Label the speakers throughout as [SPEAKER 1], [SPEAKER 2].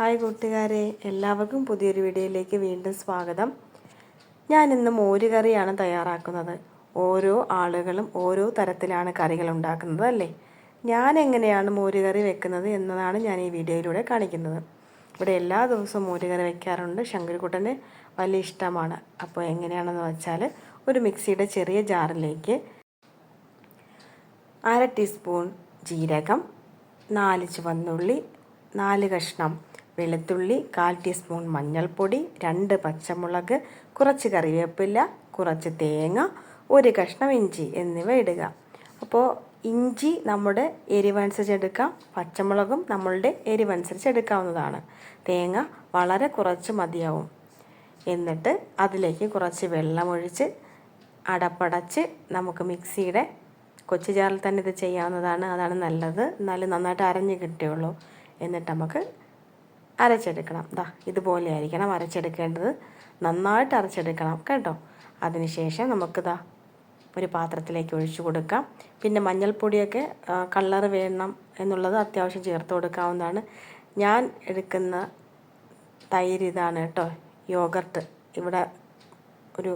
[SPEAKER 1] Hi കൂട്ടുകാരെ എല്ലാവർക്കും പുതിയൊരു വീഡിയോയിലേക്ക് വീണ്ടും സ്വാഗതം. ഞാൻ ഇന്ന് മോര് കറിയാണ് തയ്യാറാക്കുന്നത്. ഓരോ ആളുകളും ഓരോ തരത്തിലാണ് കറികൾ ഉണ്ടാക്കുന്നത് അല്ലേ? ഞാൻ എങ്ങനെയാണ് മോര് കറി വെക്കുന്നത് എന്നതാണ് ഞാൻ ഈ വീഡിയോയിലൂടെ കാണിക്കുന്നത്. ഇവിടെ എല്ലാ ദിവസവും മോര് കറി വെക്കാറുണ്ട്. ശങ്കരിക്കുട്ടന് വലിയ ഇഷ്ടമാണ്. അപ്പോൾ എങ്ങനെയാണെന്ന് വെച്ചാൽ ഒരു മിക്സിയുടെ ചെറിയ ജാറിലേക്ക് അര ടീസ്പൂൺ ജീരകം നാല് ചുവന്നുള്ളി നാല് കഷ്ണം വെളുത്തുള്ളി കാൽ ടീസ്പൂൺ മഞ്ഞൾപ്പൊടി രണ്ട് പച്ചമുളക് കുറച്ച് കറിവേപ്പില കുറച്ച് തേങ്ങ ഒരു കഷ്ണം ഇഞ്ചി എന്നിവ ഇടുക. അപ്പോൾ ഇഞ്ചി നമ്മുടെ എരിവനുസരിച്ച് എടുക്കാം പച്ചമുളകും നമ്മളുടെ എരിവനുസരിച്ച് എടുക്കാവുന്നതാണ് തേങ്ങ വളരെ കുറച്ച് മതിയാവും. എന്നിട്ട് അതിലേക്ക് കുറച്ച് വെള്ളമൊഴിച്ച് അടപ്പടച്ച് നമുക്ക് മിക്സിയുടെ കൊച്ചു ജാറിൽ തന്നെ ഇത് ചെയ്യാവുന്നതാണ്. അതാണ് നല്ലത്. എന്നാലും നന്നായിട്ട് അരഞ്ഞ് കിട്ടുകയുള്ളൂ. എന്നിട്ട് നമുക്ക് അരച്ചെടുക്കണം. ദാ ഇതുപോലെ ആയിരിക്കണം അരച്ചെടുക്കേണ്ടത്. നന്നായിട്ട് അരച്ചെടുക്കണം കേട്ടോ. അതിനുശേഷം നമുക്ക് ദാ ഒരു പാത്രത്തിലേക്ക് ഒഴിച്ചു കൊടുക്കാം. പിന്നെ മഞ്ഞൾപ്പൊടിയൊക്കെ കളർ വേണം എന്നുള്ളത് അത്യാവശ്യം ചേർത്ത് കൊടുക്കാവുന്നതാണ്. ഞാൻ എടുക്കുന്ന തൈര് ഇതാണ് കേട്ടോ യോഗർട്ട്. ഇവിടെ ഒരു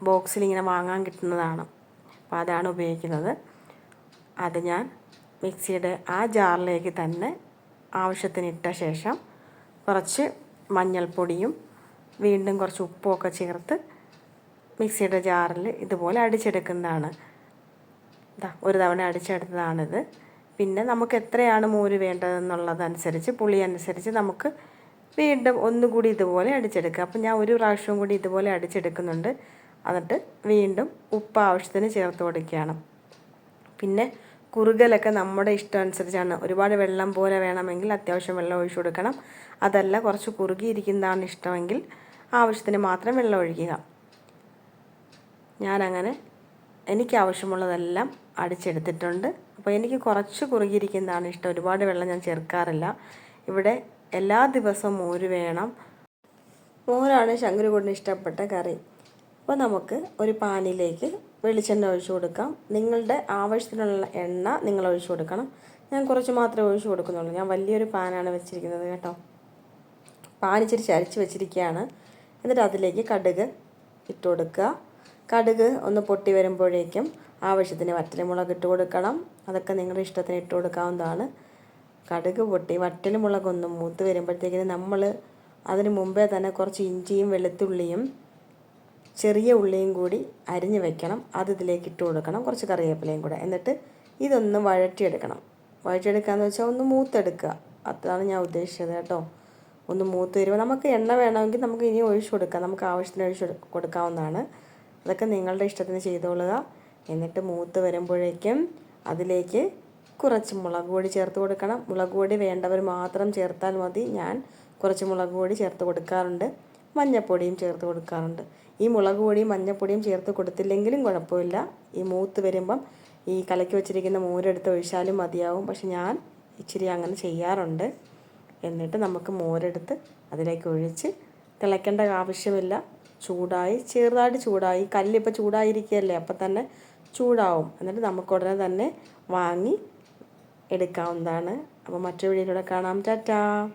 [SPEAKER 1] ബോക്സിൽ ഇങ്ങനെ വാങ്ങാൻ കിട്ടുന്നതാണ്. അപ്പോൾ അതാണ് ഉപയോഗിക്കുന്നത്. അത് ഞാൻ മിക്സിയുടെ ആ ജാറിലേക്ക് തന്നെ ആവശ്യത്തിന് ഇട്ട ശേഷം കുറച്ച് മഞ്ഞൾപ്പൊടിയും വീണ്ടും കുറച്ച് ഉപ്പുമൊക്കെ ചേർത്ത് മിക്സിയുടെ ജാറിൽ ഇതുപോലെ അടിച്ചെടുക്കുന്നതാണ്. ഇതാ ഒരു തവണ അടിച്ചെടുത്തതാണിത്. പിന്നെ നമുക്ക് എത്രയാണ് മോര് വേണ്ടതെന്നുള്ളതനുസരിച്ച് പുളി അനുസരിച്ച് നമുക്ക് വീണ്ടും ഒന്നുകൂടി ഇതുപോലെ അടിച്ചെടുക്കുക അപ്പം ഞാൻ ഒരു പ്രാവശ്യവും കൂടി ഇതുപോലെ അടിച്ചെടുക്കുന്നുണ്ട്. എന്നിട്ട് വീണ്ടും ഉപ്പ് ആവശ്യത്തിന് ചേർത്ത് കൊടുക്കുകയാണ്. പിന്നെ കുറുകലൊക്കെ നമ്മുടെ ഇഷ്ടം അനുസരിച്ചാണ്. ഒരുപാട് വെള്ളം പോലെ വേണമെങ്കിൽ അത്യാവശ്യം വെള്ളം ഒഴിച്ചു കൊടുക്കണം. അതല്ല കുറച്ച് കുറുകിയിരിക്കുന്നതാണ് ഇഷ്ടമെങ്കിൽ ആവശ്യത്തിന് മാത്രം വെള്ളം ഒഴിക്കുക. ഞാനങ്ങനെ എനിക്ക് ആവശ്യമുള്ളതെല്ലാം അടിച്ചെടുത്തിട്ടുണ്ട്. അപ്പോൾ എനിക്ക് കുറച്ച് കുറുകിയിരിക്കുന്നതാണ് ഇഷ്ടം. ഒരുപാട് വെള്ളം ഞാൻ ചേർക്കാറില്ല. ഇവിടെ എല്ലാ ദിവസവും മോര് വേണം. മോരാണ് ശങ്കരുകൂടിന് ഇഷ്ടപ്പെട്ട കറി. അപ്പോൾ നമുക്ക് ഒരു പാനിലേക്ക് വെളിച്ചെണ്ണ ഒഴിച്ചു കൊടുക്കാം. നിങ്ങളുടെ ആവശ്യത്തിനുള്ള എണ്ണ നിങ്ങൾ ഒഴിച്ചു കൊടുക്കണം. ഞാൻ കുറച്ച് മാത്രമേ ഒഴിച്ചു കൊടുക്കുന്നുള്ളൂ. ഞാൻ വലിയൊരു പാനാണ് വെച്ചിരിക്കുന്നത് കേട്ടോ. പാൻ ഇച്ചിരി ചരിച്ച് വെച്ചിരിക്കുകയാണ്. എന്നിട്ട് അതിലേക്ക് കടുക് ഇട്ട് കൊടുക്കുക. കടുക് ഒന്ന് പൊട്ടി വരുമ്പോഴേക്കും ആവശ്യത്തിന് വറ്റൽമുളക് ഇട്ട് കൊടുക്കണം. അതൊക്കെ നിങ്ങളുടെ ഇഷ്ടത്തിന് ഇട്ട് കൊടുക്കാവുന്നതാണ്. കടുക് പൊട്ടി വറ്റൽമുളകൊന്ന് മൂത്ത് വരുമ്പോഴത്തേക്കിന് നമ്മൾ അതിന് മുമ്പേ തന്നെ കുറച്ച് ഇഞ്ചിയും വെളുത്തുള്ളിയും ചെറിയ ഉള്ളിയും കൂടി അരിഞ്ഞ് വെക്കണം. അത് ഇതിലേക്ക് ഇട്ട് കൊടുക്കണം. കുറച്ച് കറിവേപ്പിലയും കൂടെ. എന്നിട്ട് ഇതൊന്ന് വഴറ്റിയെടുക്കണം. എന്ന് വെച്ചാൽ ഒന്ന് മൂത്തെടുക്കുക. അതാണ് ഞാൻ ഉദ്ദേശിച്ചത് കേട്ടോ. ഒന്ന് മൂത്ത് വരുമ്പോൾ നമുക്ക് എണ്ണ വേണമെങ്കിൽ നമുക്ക് ഇനി ഒഴിച്ചു കൊടുക്കാം. നമുക്ക് ആവശ്യത്തിന് ഒഴിച്ചു കൊടുക്കാവുന്നതാണ്. അതൊക്കെ നിങ്ങളുടെ ഇഷ്ടത്തിന് ചെയ്തോളുക. എന്നിട്ട് മൂത്ത് വരുമ്പോഴേക്കും അതിലേക്ക് കുറച്ച് മുളക് പൊടി ചേർത്ത് കൊടുക്കണം. മുളക് പൊടി വേണ്ടവർ മാത്രം ചേർത്താൽ മതി. ഞാൻ കുറച്ച് മുളക് പൊടി ചേർത്ത് കൊടുക്കാറുണ്ട്. മഞ്ഞൾപ്പൊടിയും ചേർത്ത് കൊടുക്കാറുണ്ട്. ഈ മുളക് പൊടിയും മഞ്ഞൾപ്പൊടിയും ചേർത്ത് കൊടുത്തില്ലെങ്കിലും കുഴപ്പമില്ല. ഈ മൂത്ത് വരുമ്പം ഈ കലക്കി വെച്ചിരിക്കുന്ന മോരെടുത്ത് ഒഴിച്ചാലും മതിയാവും. പക്ഷെ ഞാൻ ഇച്ചിരി അങ്ങനെ ചെയ്യാറുണ്ട്. എന്നിട്ട് നമുക്ക് മോരെടുത്ത് അതിലേക്ക് ഒഴിച്ച് തിളയ്ക്കേണ്ട ആവശ്യമില്ല. ചൂടായി ചെറുതായിട്ട് ചൂടായി. കല്ലിപ്പോൾ ചൂടായിരിക്കുകയല്ലേ അപ്പം തന്നെ ചൂടാവും. എന്നിട്ട് നമുക്ക് ഉടനെ തന്നെ വാങ്ങി എടുക്കാവുന്നതാണ്. അപ്പോൾ മറ്റൊരു വീഡിയോയിലൂടെ കാണാം. ടാറ്റാ!